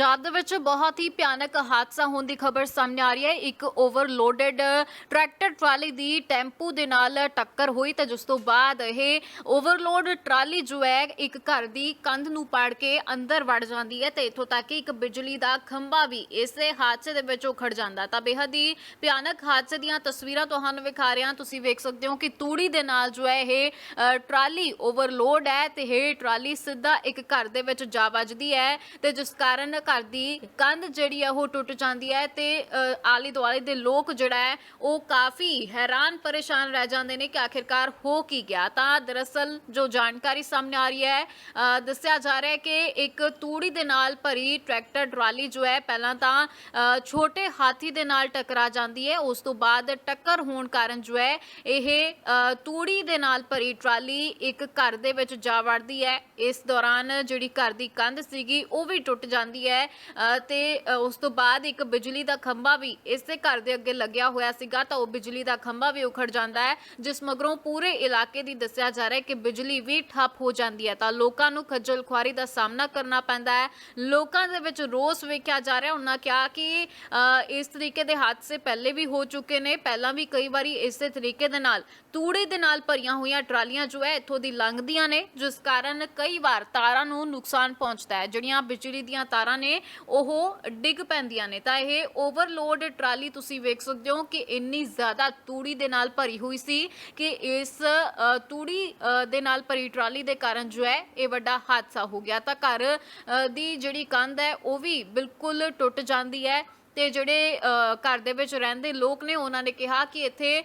ਪੰਜਾਬ ਦੇ ਵਿੱਚ ਬਹੁਤ ਹੀ ਭਿਆਨਕ ਹਾਦਸਾ ਹੋਣ ਦੀ ਖਬਰ ਸਾਹਮਣੇ ਆ ਰਹੀ ਹੈ। ਇੱਕ ਓਵਰਲੋਡਡ ਟਰੈਕਟਰ ਟਰਾਲੀ ਦੀ ਟੈਂਪੂ ਦੇ ਨਾਲ ਟੱਕਰ ਹੋਈ ਤੇ ਜਿਸ ਤੋਂ ਬਾਅਦ ਇਹ ਓਵਰਲੋਡ ਟਰਾਲੀ ਜੋ ਹੈ, ਇੱਕ ਘਰ ਦੀ ਕੰਧ ਨੂੰ ਪਾੜ ਕੇ ਅੰਦਰ ਵੜ ਜਾਂਦੀ ਹੈ ਤੇ ਇੱਥੋਂ ਤੱਕ ਕਿ ਇੱਕ ਬਿਜਲੀ ਦਾ ਖੰਭਾ ਵੀ ਇਸੇ ਹਾਦਸੇ ਦੇ ਵਿੱਚ ਉਖੜ ਜਾਂਦਾ। ਤਾਂ ਬੇਹੱਦ ਹੀ ਭਿਆਨਕ ਹਾਦਸੇ ਦੀਆਂ ਤਸਵੀਰਾਂ ਤੁਹਾਨੂੰ ਵਿਖਾ ਰਿਹਾ ਤੁਸੀਂ ਵੇਖ ਸਕਦੇ ਹੋ ਕਿ ਤੂੜੀ ਦੇ ਨਾਲ ਜੋ ਹੈ, ਇਹ ਟਰਾਲੀ ਓਵਰਲੋਡ ਹੈ ਤੇ ਇਹ ਟਰਾਲੀ ਸਿੱਧਾ ਇੱਕ ਘਰ ਦੇ ਵਿੱਚ ਜਾ ਵੱਜਦੀ ਹੈ ਤੇ ਜਿਸ ਕਾਰਨ ਘਰ ਦੀ ਕੰਧ ਜਿਹੜੀ ਹੈ ਉਹ ਟੁੱਟ ਜਾਂਦੀ ਹੈ ਤੇ ਆਲੇ ਦੁਆਲੇ ਦੇ ਲੋਕ ਜਿਹੜਾ ਹੈ, ਉਹ ਕਾਫੀ ਹੈਰਾਨ ਪਰੇਸ਼ਾਨ ਰਹਿ ਜਾਂਦੇ ਨੇ ਕਿ ਆਖਿਰਕਾਰ ਹੋ ਕੀ ਗਿਆ। ਤਾਂ ਦਰਅਸਲ ਜੋ ਜਾਣਕਾਰੀ ਸਾਹਮਣੇ ਆ ਰਹੀ ਹੈ ਦੱਸਿਆ ਜਾ ਰਿਹਾ ਹੈ ਕਿ ਇੱਕ ਤੂੜੀ ਦੇ ਨਾਲ ਭਰੀ ਟਰੈਕਟਰ, ਟਰਾਲੀ ਜੋ ਹੈ, ਪਹਿਲਾਂ ਤਾਂ ਛੋਟੇ ਹਾਥੀ ਦੇ ਨਾਲ ਟਕਰਾ ਜਾਂਦੀ ਹੈ। ਉਸ ਤੋਂ ਬਾਅਦ ਟੱਕਰ ਹੋਣ ਕਾਰਨ ਜੋ ਹੈ, ਇਹ ਤੂੜੀ ਦੇ ਨਾਲ ਭਰੀ ਟਰਾਲੀ ਇੱਕ ਘਰ ਦੇ ਵਿੱਚ ਜਾ ਵੜਦੀ ਹੈ। ਇਸ ਦੌਰਾਨ ਜਿਹੜੀ ਘਰ ਦੀ ਕੰਧ ਸੀਗੀ, ਉਹ ਵੀ ਟੁੱਟ ਜਾਂਦੀ ਹੈ ਅ, ਤੇ ਉਸ ਤੋਂ ਬਾਅਦ ਇੱਕ ਬਿਜਲੀ ਦਾ ਖੰਭਾ ਵੀ ਇਸੇ ਘਰ ਦੇ ਅੱਗੇ ਲੱਗਿਆ ਹੋਇਆ ਸੀਗਾ ਤਾਂ ਉਹ ਬਿਜਲੀ ਦਾ ਖੰਭਾ ਵੀ ਉਖੜ ਜਾਂਦਾ ਹੈ ਜਿਸ ਮਗਰੋਂ ਪੂਰੇ ਇਲਾਕੇ ਦੀ ਦੱਸਿਆ ਜਾ ਰਿਹਾ ਹੈ ਕਿ ਬਿਜਲੀ ਵੀ ਠੱਪ ਹੋ ਜਾਂਦੀ ਹੈ। ਤਾਂ ਲੋਕਾਂ ਨੂੰ ਖੱਜਲ ਖੁਆਰੀ ਦਾ ਸਾਹਮਣਾ ਕਰਨਾ ਪੈਂਦਾ ਹੈ। ਲੋਕਾਂ ਦੇ ਵਿੱਚ ਰੋਸ ਵੇਖਿਆ ਜਾ ਰਿਹਾ ਉਹਨਾਂ ਕਿਹਾ ਕਿ ਇਸ ਤਰੀਕੇ ਦੇ ਹਾਦਸੇ ਪਹਿਲੇ ਵੀ ਹੋ ਚੁੱਕੇ ਨੇ ਪਹਿਲਾਂ ਵੀ ਕਈ ਵਾਰੀ ਇਸੇ ਤਰੀਕੇ ਦੇ ਨਾਲ ਤੂੜੇ ਦੇ ਨਾਲ ਭਰੀਆਂ ਹੋਈਆਂ ਟਰਾਲੀਆਂ ਜੋ ਹੈ ਇੱਥੋਂ ਦੀ ਲੰਘਦੀਆਂ ਨੇ ਜਿਸ ਕਾਰਨ ਕਈ ਵਾਰ ਤਾਰਾਂ ਨੂੰ ਨੁਕਸਾਨ ਪਹੁੰਚਦਾ ਹੈ। ਜਿਹੜੀਆਂ ਬਿਜਲੀ ਦੀਆਂ ਤਾਰਾਂ ਨੇ ਉਹ ਡਿੱਗ ਪੈਂਦੀਆਂ ਨੇ। ਤਾਂ ਇਹ ਓਵਰਲੋਡ ਟਰਾਲੀ ਤੁਸੀਂ ਵੇਖ ਸਕਦੇ ਹੋ ਕਿ ਇੰਨੀ ਜ਼ਿਆਦਾ ਤੂੜੀ ਦੇ ਨਾਲ ਭਰੀ ਹੋਈ ਸੀ ਕਿ ਇਸ ਤੂੜੀ ਦੇ ਨਾਲ ਭਰੀ ਟਰਾਲੀ ਦੇ ਕਾਰਨ ਜੋ ਹੈ ਇਹ ਵੱਡਾ ਹਾਦਸਾ ਹੋ ਗਿਆ। ਤਾਂ ਘਰ ਅ, ਦੀ ਜਿਹੜੀ ਕੰਧ ਹੈ ਉਹ ਵੀ ਬਿਲਕੁਲ ਟੁੱਟ ਜਾਂਦੀ ਹੈ। ਤੇ ਜਿਹੜੇ ਅ, ਘਰ ਦੇ ਵਿੱਚ ਰਹਿੰਦੇ ਲੋਕ ਨੇ ਉਹਨਾਂ ਨੇ ਕਿਹਾ ਕਿ ਇੱਥੇ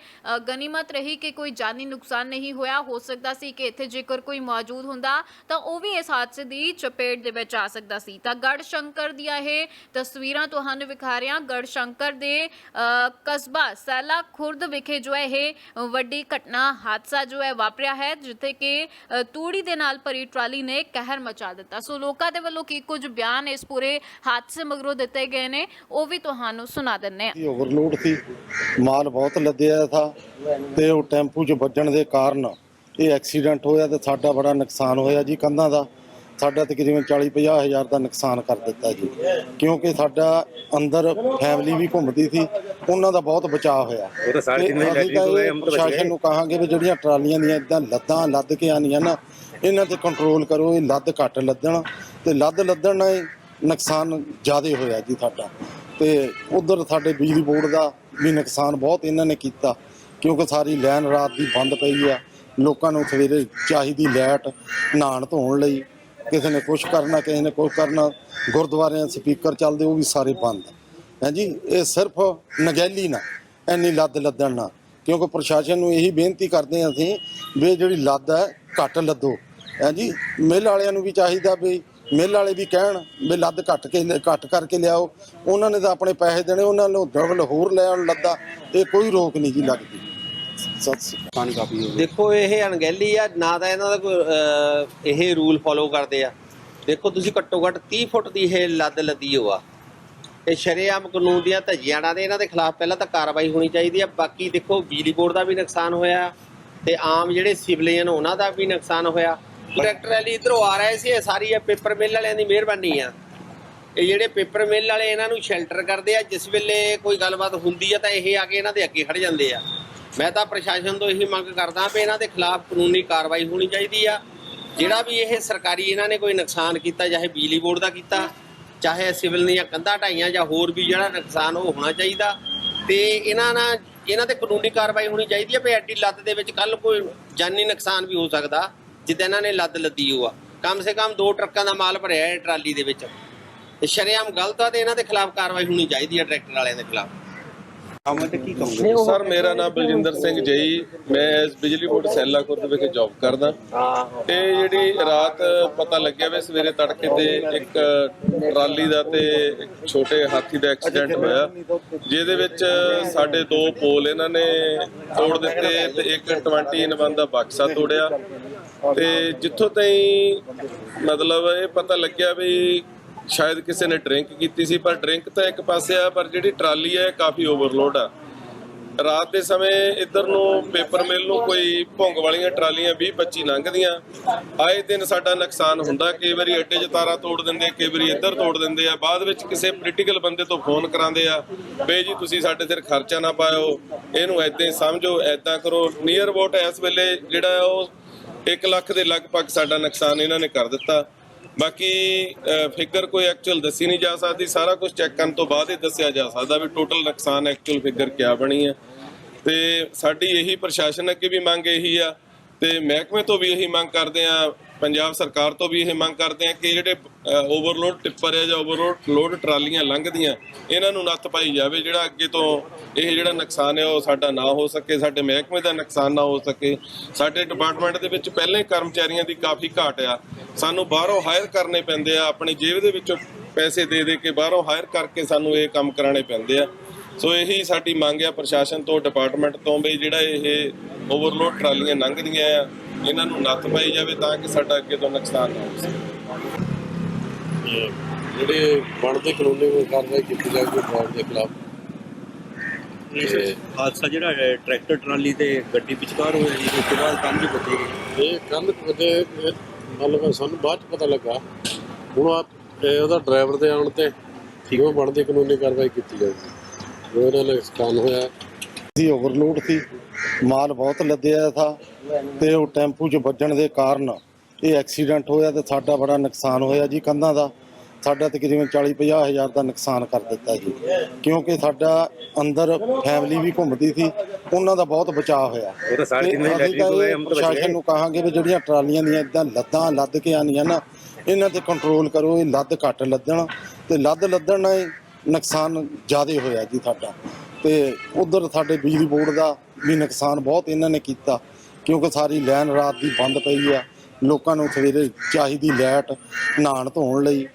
ਗਨੀਮਤ ਰਹੀ ਕਿ ਕੋਈ ਜਾਨੀ ਨੁਕਸਾਨ ਨਹੀਂ ਹੋਇਆ। ਹੋ ਸਕਦਾ ਸੀ ਕਿ ਇੱਥੇ ਜੇਕਰ ਕੋਈ ਮੌਜੂਦ ਹੁੰਦਾ ਤਾਂ ਉਹ ਵੀ ਇਸ ਹਾਦਸੇ ਦੀ ਚਪੇਟ ਦੇ ਵਿੱਚ ਆ ਸਕਦਾ ਸੀ। ਤਾਂ ਗੜ ਸ਼ੰਕਰ ਦੀਆਂ ਇਹ ਤਸਵੀਰਾਂ ਤੁਹਾਨੂੰ ਵਿਖਾ ਰਿਹਾ। ਗੜ ਸ਼ੰਕਰ ਦੇ ਅ, ਕਸਬਾ ਸੈਲਾ ਖੁਰਦ ਵਿਖੇ ਜੋ ਹੈ ਇਹ ਵੱਡੀ ਘਟਨਾ ਹਾਦਸਾ ਜੋ ਹੈ ਵਾਪਰਿਆ ਹੈ ਜਿੱਥੇ ਕਿ ਤੂੜੀ ਦੇ ਨਾਲ ਭਰੀ ਟਰਾਲੀ ਨੇ ਕਹਿਰ ਮਚਾ ਦਿੱਤਾ। ਸੋ ਲੋਕਾਂ ਦੇ ਵੱਲੋਂ ਕੀ ਕੁਝ ਬਿਆਨ ਇਸ ਪੂਰੇ ਹਾਦਸੇ ਮਗਰੋਂ ਦਿੱਤੇ ਗਏ ਨੇ ਉਹ ਵੀ ਤੁਹਾਨੂੰ ਸੁਣਾ ਦਿੰਨੇ ਆ ਇਹ ਓਵਰਲੋਡ ਸੀ ਮਾਲ ਬਹੁਤ ਲੱਦਿਆ ਥਾ ਤੇ ਉਹ ਟੈਂਪੂ 'ਚ ਵੱਜਣ ਦੇ ਕਾਰਨ ਇਹ ਐਕਸੀਡੈਂਟ ਹੋਇਆ ਤੇ ਸਾਡਾ ਬੜਾ ਨੁਕਸਾਨ ਹੋਇਆ ਜੀ ਕੰਧਾਂ ਦਾ। ਸਾਡਾ ਤਕਰੀਬਨ 40-50 ਹਜ਼ਾਰ ਦਾ ਨੁਕਸਾਨ ਕਰ ਦਿੱਤਾ ਜੀ। ਕਿਉਂਕਿ ਸਾਡਾ ਅੰਦਰ ਫੈਮਿਲੀ ਵੀ ਘੁੰਮਦੀ ਸੀ ਉਹਨਾਂ ਦਾ ਬਹੁਤ ਬਚਾਅ ਹੋਇਆ। ਉਹ ਪ੍ਰਸ਼ਾਸਨ ਨੂੰ ਕਹਾਂਗੇ ਵੀ ਜਿਹੜੀਆਂ ਟਰਾਲੀਆਂ ਦੀਆਂ ਇਦਾਂ ਲੱਦਾਂ ਲੱਦ ਕੇ ਆਉਂਦੀਆਂ ਨਾ ਇਹਨਾਂ ਤੇ ਕੰਟਰੋਲ ਕਰੋ ਇਹ ਲੱਦ ਘੱਟ ਲੱਦਣ ਤੇ ਲੱਦ ਲੱਦਣ ਨਾਲ ਨੁਕਸਾਨ ਜ਼ਿਆਦਾ ਹੋਇਆ ਜੀ ਸਾਡਾ। ਤੇ ਉਧਰ ਸਾਡੇ ਬਿਜਲੀ ਬੋਰਡ ਦਾ ਵੀ ਨੁਕਸਾਨ ਬਹੁਤ ਇਹਨਾਂ ਨੇ ਕੀਤਾ, ਕਿਉਂਕਿ ਸਾਰੀ ਲਾਈਨ ਰਾਤ ਦੀ ਬੰਦ ਪਈ ਆ, ਲੋਕਾਂ ਨੂੰ ਸਵੇਰੇ ਚਾਹੀਦੀ ਲਾਈਟ, ਨਹਾਉਣ ਧੋਣ ਲਈ, ਕਿਸੇ ਨੇ ਕੁਝ ਕਰਨਾ, ਕਿਸੇ ਨੇ ਕੁਝ ਕਰਨਾ, ਗੁਰਦੁਆਰਿਆਂ ਸਪੀਕਰ ਚੱਲਦੇ, ਉਹ ਵੀ ਸਾਰੇ ਬੰਦ। ਹਾਂਜੀ, ਇਹ ਸਿਰਫ ਨਗੈਲੀ ਨਾ, ਇੰਨੀ ਲੱਦ ਲੱਦਣ ਨਾ, ਕਿਉਂਕਿ ਪ੍ਰਸ਼ਾਸਨ ਨੂੰ ਇਹੀ ਬੇਨਤੀ ਕਰਦੇ ਹਾਂ ਅਸੀਂ ਵੀ ਇਹ ਜਿਹੜੀ ਲੱਦ ਹੈ, ਘੱਟ ਲੱਦੋ। ਹਾਂਜੀ, ਮਿੱਲ ਵਾਲਿਆਂ ਨੂੰ ਵੀ ਚਾਹੀਦਾ ਵੀ ਮਿੱਲ ਵਾਲੇ ਵੀ ਕਹਿਣ ਵੀ ਲੱਦ ਘੱਟ ਕੇ ਘੱਟ ਕਰਕੇ ਲਿਆਓ। ਉਹਨਾਂ ਨੇ ਤਾਂ ਆਪਣੇ ਪੈਸੇ ਦੇਣੇ ਉਹਨਾਂ ਨੂੰ ਡਬਲ ਹੋਰ ਲੈਣ ਲੱਦਾ। ਇਹ ਕੋਈ ਰੋਕ ਨਹੀਂ ਜੀ ਲੱਗਦੀ। ਦੇਖੋ ਇਹ ਅਣਗਹਿਲੀ ਆ ਨਾ ਤਾਂ ਇਹਨਾਂ ਦਾ ਕੋਈ ਇਹ ਰੂਲ ਫੋਲੋ ਕਰਦੇ ਆ। ਦੇਖੋ ਤੁਸੀਂ ਘੱਟੋ ਘੱਟ 30 ਫੁੱਟ ਦੀ ਇਹ ਲੱਦ ਲੱਦੀ ਹੋ ਆ। ਇਹ ਸ਼ਰੇਆਮ ਕਾਨੂੰਨ ਦੀਆਂ ਧੱਜੀਆਂ ਦੇ ਇਹਨਾਂ ਦੇ ਖਿਲਾਫ ਪਹਿਲਾਂ ਤਾਂ ਕਾਰਵਾਈ ਹੋਣੀ ਚਾਹੀਦੀ ਆ। ਬਾਕੀ ਦੇਖੋ ਬਿਜਲੀ ਬੋਰਡ ਦਾ ਵੀ ਨੁਕਸਾਨ ਹੋਇਆ ਤੇ ਆਮ ਜਿਹੜੇ ਸਿਵਲੀਅਨ ਉਹਨਾਂ ਦਾ ਵੀ ਨੁਕਸਾਨ ਹੋਇਆ। ਟਰੈਕਟਰ ਵਾਲੀ ਇਧਰੋਂ ਆ ਰਹੇ ਸੀ, ਇਹ ਸਾਰੀ ਇਹ ਪੇਪਰ ਮਿਲ ਵਾਲਿਆਂ ਦੀ ਮਿਹਰਬਾਨੀ ਆ। ਇਹ ਜਿਹੜੇ ਪੇਪਰ ਮਿਲ ਵਾਲੇ ਇਹਨਾਂ ਨੂੰ ਸ਼ੈਲਟਰ ਕਰਦੇ ਆ, ਜਿਸ ਵੇਲੇ ਕੋਈ ਗੱਲਬਾਤ ਹੁੰਦੀ ਆ ਤਾਂ ਇਹ ਆ ਕੇ ਇਹਨਾਂ ਦੇ ਅੱਗੇ ਖੜ ਜਾਂਦੇ ਆ। ਮੈਂ ਤਾਂ ਪ੍ਰਸ਼ਾਸਨ ਤੋਂ ਇਹੀ ਮੰਗ ਕਰਦਾ ਵੀ ਇਹਨਾਂ ਦੇ ਖਿਲਾਫ ਕਾਨੂੰਨੀ ਕਾਰਵਾਈ ਹੋਣੀ ਚਾਹੀਦੀ ਆ। ਜਿਹੜਾ ਵੀ ਇਹ ਸਰਕਾਰੀ ਇਹਨਾਂ ਨੇ ਕੋਈ ਨੁਕਸਾਨ ਕੀਤਾ, ਚਾਹੇ ਬਿਜਲੀ ਬੋਰਡ ਦਾ ਕੀਤਾ, ਚਾਹੇ ਸਿਵਲ ਦੀਆਂ ਕੰਧਾਂ ਢਾਈਆਂ ਜਾਂ ਹੋਰ ਵੀ ਜਿਹੜਾ ਨੁਕਸਾਨ ਉਹ ਹੋਣਾ ਚਾਹੀਦਾ। ਤੇ ਇਹਨਾਂ ਨਾਲ ਇਹਨਾਂ ਤੇ ਕਾਨੂੰਨੀ ਕਾਰਵਾਈ ਹੋਣੀ ਚਾਹੀਦੀ ਹੈ ਵੀ ਐਡੀ ਲੱਤ ਦੇ ਵਿੱਚ ਕੱਲ ਕੋਈ ਜਾਨੀ ਨੁਕਸਾਨ ਵੀ ਹੋ ਸਕਦਾ। ਜਿੱਦਾਂ ਇਹਨਾਂ ਨੇ ਲੱਦ ਲੱਦੀ ਹੋਆ ਕਮ ਸੇ ਕਮ ਦੋ ਟਰੱਕਾਂ ਦਾ ਮਾਲ ਭਰਿਆ ਹੈ ਟਰਾਲੀ ਦੇ ਵਿੱਚ। ਤੇ ਸ਼ਰਿਆਮ ਗਲਤ ਆ ਤੇ ਇਹਨਾਂ ਦੇ ਖਿਲਾਫ ਕਾਰਵਾਈ ਹੋਣੀ ਚਾਹੀਦੀ ਹੈ ਟਰੈਕਟਰ ਵਾਲਿਆਂ ਦੇ ਖਿਲਾਫ। ਸਰ ਮੇਰਾ ਨਾਮ ਬਲਜਿੰਦਰ ਸਿੰਘ ਜਈ। ਮੈਂ ਇਸ ਬਿਜਲੀ ਬੋਰਡ ਸੈਲਾ ਖੁਰਦ ਵਿਖੇ ਜੌਬ ਕਰਦਾ। ਤੇ ਜਿਹੜੀ ਰਾਤ ਪਤਾ ਲੱਗਿਆ ਵੇ ਸਵੇਰੇ ਤੜਕੇ ਤੇ ਇੱਕ ਟਰਾਲੀ ਦਾ ਤੇ ਛੋਟੇ ਹਾਥੀ ਦਾ ਐਕਸੀਡੈਂਟ ਹੋਇਆ। ਜਿਹਦੇ ਵਿੱਚ ਸਾਡੇ ਦੋ ਪੋਲ ਇਹਨਾਂ ਨੇ ਤੋੜ ਦਿੱਤੇ ਤੇ ਇੱਕ 20 ਇਨਵਨ ਦਾ ਬਕਸਾ ਤੋੜਿਆ। ਤੇ ਜਿੱਥੋਂ ਤਾਈ ਮਤਲਬ ਇਹ ਪਤਾ ਲੱਗਿਆ ਵੀ ਸ਼ਾਇਦ ਕਿਸੇ ਨੇ ਡਰਿੰਕ ਕੀਤੀ ਸੀ, ਪਰ ਡਰਿੰਕ ਤਾਂ ਇੱਕ ਪਾਸੇ ਆ, ਪਰ ਜਿਹੜੀ ਟਰਾਲੀ ਹੈ ਇਹ ਕਾਫੀ ਓਵਰਲੋਡ ਆ। ਰਾਤ ਦੇ ਸਮੇਂ ਇੱਧਰ ਨੂੰ ਪੇਪਰ ਮਿਲ ਨੂੰ ਕੋਈ ਭੁੰਗ ਵਾਲੀਆਂ ਟਰਾਲੀਆਂ 20 25 ਲੰਘਦੀਆਂ। ਆਏ ਦਿਨ ਸਾਡਾ ਨੁਕਸਾਨ ਹੁੰਦਾ, ਕਈ ਵਾਰੀ ਅੱਡੇ 'ਚ ਤਾਰਾ ਤੋੜ ਦਿੰਦੇ, ਕਈ ਵਾਰੀ ਇੱਧਰ ਤੋੜ ਦਿੰਦੇ ਆ। ਬਾਅਦ ਵਿੱਚ ਕਿਸੇ ਪੋਲੀਟੀਕਲ ਬੰਦੇ ਤੋਂ ਫੋਨ ਕਰਾਉਂਦੇ ਆ, ਬਈ ਜੀ, ਤੁਸੀਂ ਸਾਡੇ ਸਿਰ ਖਰਚਾ ਨਾ ਪਾਇਓ, ਇਹਨੂੰ ਐਦਾਂ ਹੀ ਸਮਝੋ ਐਦਾਂ ਕਰੋ। ਨੀਅਰ ਅਬਾਊਟ ਇਸ ਵੇਲੇ ਜਿਹੜਾ ਉਹ 1 ਲੱਖ ਦੇ ਲਗਭਗ ਸਾਡਾ ਨੁਕਸਾਨ ਇਹਨਾਂ ਨੇ ਕਰ ਦਿੱਤਾ। ਬਾਕੀ ਫਿਗਰ ਕੋਈ ਐਕਚੁਅਲ ਦੱਸੀ ਨਹੀਂ ਜਾ ਸਕਦੀ। ਸਾਰਾ ਕੁਝ ਚੈੱਕ ਕਰਨ ਤੋਂ ਬਾਅਦ ਹੀ ਦੱਸਿਆ ਜਾ ਸਕਦਾ ਵੀ ਟੋਟਲ ਨੁਕਸਾਨ ਐਕਚੁਅਲ ਫਿਗਰ ਕਿਆ ਬਣੀ ਹੈ। ਤੇ ਸਾਡੀ ਇਹੀ ਪ੍ਰਸ਼ਾਸਨ ਅੱਗੇ ਵੀ ਮੰਗ ਇਹੀ ਆ ਤੇ ਮਹਿਕਮੇ ਤੋਂ ਵੀ ਇਹੀ ਮੰਗ ਕਰਦੇ ਆ ਪੰਜਾਬ ਸਰਕਾਰ ਤੋਂ ਵੀ ਇਹ ਮੰਗ ਕਰਦੇ ਆ ਕਿ ਜਿਹੜੇ ਓਵਰਲੋਡ ਟਿੱਪਰ ਹੈ ਜਾਂ ਓਵਰਲੋਡ ਲੋਡ ਟਰਾਲੀਆਂ ਲੰਘਦੀਆਂ, ਇਹਨਾਂ ਨੂੰ ਨੱਥ ਪਾਈ ਜਾਵੇ, ਜਿਹੜਾ ਅੱਗੇ ਤੋਂ ਇਹ ਜਿਹੜਾ ਨੁਕਸਾਨ ਹੈ ਉਹ ਸਾਡਾ ਨਾ ਹੋ ਸਕੇ, ਸਾਡੇ ਮਹਿਕਮੇ ਦਾ ਨੁਕਸਾਨ ਨਾ ਹੋ ਸਕੇ। ਸਾਡੇ ਡਿਪਾਰਟਮੈਂਟ ਦੇ ਵਿੱਚ ਪਹਿਲਾਂ ਹੀ ਕਰਮਚਾਰੀਆਂ ਦੀ ਕਾਫੀ ਘਾਟ ਆ। ਸਾਨੂੰ ਬਾਹਰੋਂ ਹਾਇਰ ਕਰਨੇ ਪੈਂਦੇ ਆ, ਆਪਣੀ ਜੇਬ ਦੇ ਵਿੱਚੋਂ ਪੈਸੇ ਦੇ ਦੇ ਕੇ ਬਾਹਰੋਂ ਹਾਇਰ ਕਰਕੇ ਸਾਨੂੰ ਇਹ ਕੰਮ ਕਰਾਣੇ ਪੈਂਦੇ ਆ। ਸੋ ਇਹੀ ਸਾਡੀ ਮੰਗ ਆ ਪ੍ਰਸ਼ਾਸਨ ਤੋਂ ਡਿਪਾਰਟਮੈਂਟ ਤੋਂ ਵੀ ਜਿਹੜਾ ਇਹ ਓਵਰਲੋਡ ਟਰਾਲੀਆਂ ਲੰਘਦੀਆਂ ਆ ਇਹਨਾਂ ਨੂੰ ਨੱਥ ਪਾਈ ਜਾਵੇ ਤਾਂ ਕਿ ਸਾਡਾ ਅੱਗੇ ਤੋਂ ਨੁਕਸਾਨ ਨਾ ਹੋ। ਸਕੇ ਜਿਹੜੇ ਬਣਦੇ ਕਾਨੂੰਨੀ ਕੋਈ ਕਾਰਵਾਈ ਕੀਤੀ ਜਾਊਗੀ ਫਰਾਡ ਦੇ ਖਿਲਾਫ। ਹਾਦਸਾ ਜਿਹੜਾ ਟਰੈਕਟਰ ਟਰਾਲੀ ਤੇ ਗੱਡੀ ਵਿਚਕਾਰ ਹੋਇਆ ਜੀ ਉਸ ਤੋਂ ਬਾਅਦ ਕੰਮ ਵੀ ਬੱਤੀ ਗਈ ਇਹ ਕੱਲ ਕਦੇ ਮਤਲਬ ਸਾਨੂੰ ਬਾਅਦ ਚ ਪਤਾ ਲੱਗਾ। ਹੁਣ ਆ ਉਹਦਾ ਡਰਾਈਵਰ ਦੇ ਆਉਣ ਤੇ ਕਿਉਂ ਬਣਦੀ ਕਾਨੂੰਨੀ ਕਾਰਵਾਈ ਕੀਤੀ ਜਾਊਗੀ। ਜੋ ਇਹਨਾਂ ਨੇ ਸਕਾਨ ਹੋਇਆ ਸੀ ਓਵਰਲੋਡ ਸੀ। ਮਾਲ ਬਹੁਤ ਲੱਦਿਆ ਥਾ ਤੇ ਉਹ ਟੈਂਪੂ 'ਚ ਵੱਜਣ ਦੇ ਕਾਰਨ ਇਹ ਐਕਸੀਡੈਂਟ ਹੋਇਆ ਤੇ ਸਾਡਾ ਬੜਾ ਨੁਕਸਾਨ ਹੋਇਆ ਜੀ ਕੰਧਾਂ ਦਾ। ਸਾਡਾ ਤਕਰੀਬਨ 40 50 ਹਜ਼ਾਰ ਦਾ ਨੁਕਸਾਨ ਕਰ ਦਿੱਤਾ ਜੀ। ਕਿਉਂਕਿ ਸਾਡਾ ਅੰਦਰ ਫੈਮਿਲੀ ਵੀ ਘੁੰਮਦੀ ਸੀ ਉਹਨਾਂ ਦਾ ਬਹੁਤ ਬਚਾਅ ਹੋਇਆ। ਪ੍ਰਸ਼ਾਸਨ ਨੂੰ ਕਹਾਂਗੇ ਵੀ ਜਿਹੜੀਆਂ ਟਰਾਲੀਆਂ ਦੀਆਂ ਇਦਾਂ ਲੱਦਾਂ ਲੱਦ ਕੇ ਆਉਂਦੀਆਂ ਨਾ ਇਹਨਾਂ ਤੇ ਕੰਟਰੋਲ ਕਰੋ ਇਹ ਲੱਦ ਘੱਟ ਲੱਦਣ। ਤੇ ਲੱਦ ਲੱਦਣ ਨਾਲ ਨੁਕਸਾਨ ਜ਼ਿਆਦਾ ਹੋਇਆ ਜੀ ਸਾਡਾ। ਤੇ ਉਧਰ ਸਾਡੇ ਬਿਜਲੀ ਬੋਰਡ ਦਾ ਵੀ ਨੁਕਸਾਨ ਬਹੁਤ ਇਹਨਾਂ ਨੇ ਕੀਤਾ, ਕਿਉਂਕਿ ਸਾਰੀ ਲਾਈਨ ਰਾਤ ਦੀ ਬੰਦ ਪਈ ਆ। ਲੋਕਾਂ ਨੂੰ ਸਵੇਰੇ ਚਾਹੀਦੀ ਲਾਈਟ, ਨਹਾਉਣ ਧੋਣ ਲਈ,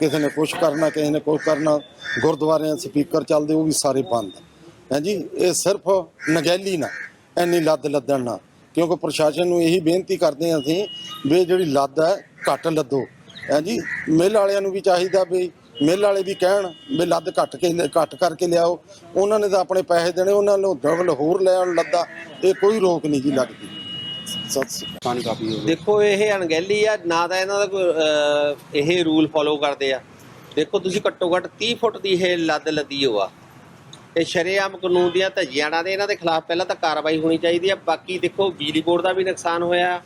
ਕਿਸੇ ਨੇ ਕੁਝ ਕਰਨਾ, ਕਿਸੇ ਨੇ ਕੁਝ ਕਰਨਾ, ਗੁਰਦੁਆਰਿਆਂ ਸਪੀਕਰ ਚੱਲਦੇ, ਉਹ ਵੀ ਸਾਰੇ ਬੰਦ। ਹਾਂਜੀ, ਇਹ ਸਿਰਫ ਨਗੈਲੀ ਨਾ, ਇੰਨੀ ਲੱਦ ਲੱਦਣ ਨਾ, ਕਿਉਂਕਿ ਪ੍ਰਸ਼ਾਸਨ ਨੂੰ ਇਹੀ ਬੇਨਤੀ ਕਰਦੇ ਹਾਂ ਅਸੀਂ ਵੀ ਇਹ ਜਿਹੜੀ ਲੱਦ ਹੈ, ਘੱਟ ਲੱਦੋ। ਹਾਂਜੀ, ਮਿੱਲ ਵਾਲਿਆਂ ਨੂੰ ਵੀ ਚਾਹੀਦਾ ਵੀ ਮਿੱਲ ਵਾਲੇ ਵੀ ਕਹਿਣ ਵੀ ਲੱਦ ਘੱਟ ਕੇ ਘੱਟ ਕਰਕੇ ਲਿਆਓ। ਉਹਨਾਂ ਨੇ ਤਾਂ ਆਪਣੇ ਪੈਸੇ ਦੇਣੇ ਉਹਨਾਂ ਨੂੰ ਡਬਲ ਹੋਰ ਲੈ ਆਉਣ ਲੱਦਾ। ਇਹ ਕੋਈ ਰੋਕ ਨਹੀਂ ਜੀ ਲੱਗਦੀ। ਦੇਖੋ ਇਹ ਅਣਗਹਿਲੀ ਆ ਨਾ ਤਾਂ ਇਹਨਾਂ ਦਾ ਕੋਈ ਇਹ ਰੂਲ ਫੋਲੋ ਕਰਦੇ ਆ। ਦੇਖੋ ਤੁਸੀਂ ਘੱਟੋ ਘੱਟ 30 ਫੁੱਟ ਦੀ ਇਹ ਲੱਦ ਲੱਦੀ ਹੋ ਆ। ਇਹ ਸ਼ਰੇਆਮ ਕਾਨੂੰਨ ਦੀਆਂ ਧੱਜੀਆਂ ਨਾਲ ਦੇ ਇਹਨਾਂ ਦੇ ਖਿਲਾਫ ਪਹਿਲਾਂ ਤਾਂ ਕਾਰਵਾਈ ਹੋਣੀ ਚਾਹੀਦੀ ਆ। ਬਾਕੀ ਦੇਖੋ ਬਿਜਲੀ ਬੋਰਡ ਦਾ ਵੀ ਨੁਕਸਾਨ ਹੋਇਆ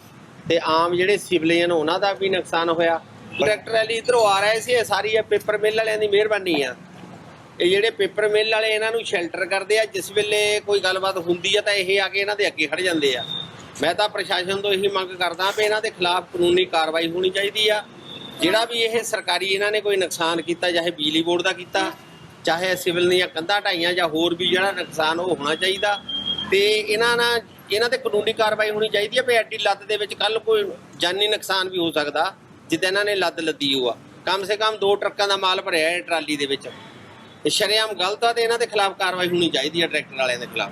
ਤੇ ਆਮ ਜਿਹੜੇ ਸਿਵਲੀਅਨ ਉਹਨਾਂ ਦਾ ਵੀ ਨੁਕਸਾਨ ਹੋਇਆ। ਟਰੈਕਟਰ ਵਾਲੀ ਇਧਰੋਂ ਆ ਰਹੇ ਸੀ, ਇਹ ਸਾਰੀ ਇਹ ਪੇਪਰ ਮਿਲ ਵਾਲਿਆਂ ਦੀ ਮਿਹਰਬਾਨੀ ਆ। ਇਹ ਜਿਹੜੇ ਪੇਪਰ ਮਿਲ ਵਾਲੇ ਇਹਨਾਂ ਨੂੰ ਸ਼ੈਲਟਰ ਕਰਦੇ ਆ, ਜਿਸ ਵੇਲੇ ਕੋਈ ਗੱਲਬਾਤ ਹੁੰਦੀ ਆ ਤਾਂ ਇਹ ਆ ਕੇ ਇਹਨਾਂ ਦੇ ਅੱਗੇ ਖੜ ਜਾਂਦੇ ਆ। ਮੈਂ ਤਾਂ ਪ੍ਰਸ਼ਾਸਨ ਤੋਂ ਇਹੀ ਮੰਗ ਕਰਦਾ ਵੀ ਇਹਨਾਂ ਦੇ ਖਿਲਾਫ ਕਾਨੂੰਨੀ ਕਾਰਵਾਈ ਹੋਣੀ ਚਾਹੀਦੀ ਆ। ਜਿਹੜਾ ਵੀ ਇਹ ਸਰਕਾਰੀ ਇਹਨਾਂ ਨੇ ਕੋਈ ਨੁਕਸਾਨ ਕੀਤਾ, ਚਾਹੇ ਬਿਜਲੀ ਬੋਰਡ ਦਾ ਕੀਤਾ, ਚਾਹੇ ਸਿਵਲ ਦੀਆਂ ਕੰਧਾਂ ਢਾਈਆਂ ਜਾਂ ਹੋਰ ਵੀ ਜਿਹੜਾ ਨੁਕਸਾਨ ਉਹ ਹੋਣਾ ਚਾਹੀਦਾ, ਤੇ ਇਹਨਾਂ ਨਾਲ ਇਹਨਾਂ ਤੇ ਕਾਨੂੰਨੀ ਕਾਰਵਾਈ ਹੋਣੀ ਚਾਹੀਦੀ ਹੈ ਵੀ ਐਡੀ ਲੱਤ ਦੇ ਵਿੱਚ ਕੱਲ ਕੋਈ ਜਾਨੀ ਨੁਕਸਾਨ ਵੀ ਹੋ ਸਕਦਾ। ਜਿੱਦਾਂ ਇਹਨਾਂ ਨੇ ਲੱਦ ਲੱਦੀ ਹੋ ਆ। ਕਮ ਸੇ ਕਮ ਦੋ ਟਰੱਕਾਂ ਦਾ ਮਾਲ ਭਰਿਆ ਹੈ ਟਰਾਲੀ ਦੇ ਵਿੱਚ। ਇਹ ਸ਼ਰੇਆਮ ਗਲਤ ਆ ਤੇ ਇਹਨਾਂ ਦੇ ਖਿਲਾਫ ਕਾਰਵਾਈ ਹੋਣੀ ਚਾਹੀਦੀ ਹੈ ਟਰੈਕਟਰ ਵਾਲਿਆਂ ਦੇ ਖਿਲਾਫ।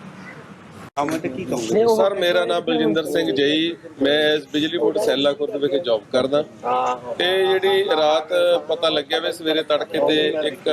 ਕੰਮ ਤੇ ਕੀ ਕਹੋਗੇ ਸਰ ਮੇਰਾ ਨਾਮ ਬਲਜਿੰਦਰ ਸਿੰਘ ਜਈ। ਮੈਂ ਇਸ ਬਿਜਲੀ ਬੋਰਡ ਸੈਲਾ ਖੁਰਦ ਵਿਖੇ ਜੌਬ ਕਰਦਾ। ਤੇ ਜਿਹੜੀ ਰਾਤ ਪਤਾ ਲੱਗਿਆ ਵੀ ਸਵੇਰੇ ਤੜਕੇ ਤੇ ਇੱਕ